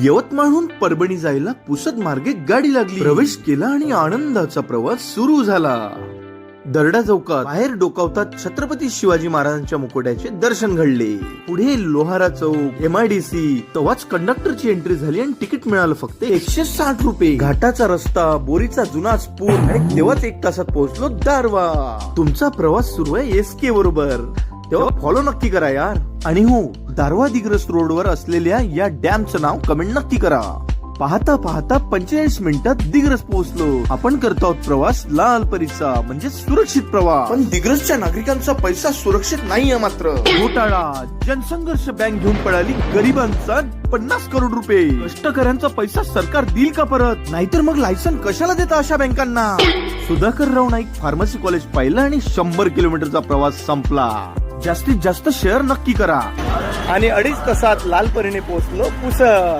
यवतमाळहून परभणी जायला पुसद मार्गे गाडी लागली. प्रवेश केला आणि आनंदाचा प्रवास सुरू झाला. दरडा चौकात बाहेर डोकावतात छत्रपती शिवाजी महाराजांच्या मुकुट्याचे दर्शन घडले. पुढे लोहारा चौक हेमाडीसी तवाच कंडक्टरची एंट्री झाली आणि तिकीट मिळालं फक्त एकशे साठ रुपये. घाटाचा रस्ता बोरीचा जुनाच पूर आणि तेव्हाच एक तासात पोहोचलो दारवा. तुमचा प्रवास सुरू आहे एस के बरोबर. तेव्हा फॉलो नक्की करा यार. आणि हो दारवादिग्रस्त रोडवर असलेल्या या डॅमचं नाव कमेंट नक्की करा. पाहता पाहता पंचेचाळीस मिनिटात दिग्रस पोहोचलो. आपण करतो आहोत प्रवास लाल परीचा म्हणजे सुरक्षित प्रवास. पण दिग्रसच्या नागरिकांचा पैसा सुरक्षित नाहीये मात्र. घोटाळा जनसंघर्ष बँक घेऊन पळाली गरिबांचा पन्नास करोड रुपये. कष्टकऱ्यांचा पैसा सरकार देईल का परत? नाहीतर मग लायसन कशाला देता अशा बँकांना? सुधाकर राव नाईक फार्मसी कॉलेज पाहिलं आणि शंभर किलोमीटरचा प्रवास संपला. जास्तीत जास्त शेअर नक्की करा. आणि अडीच तासात लालपरीने पोहोचलो पुसद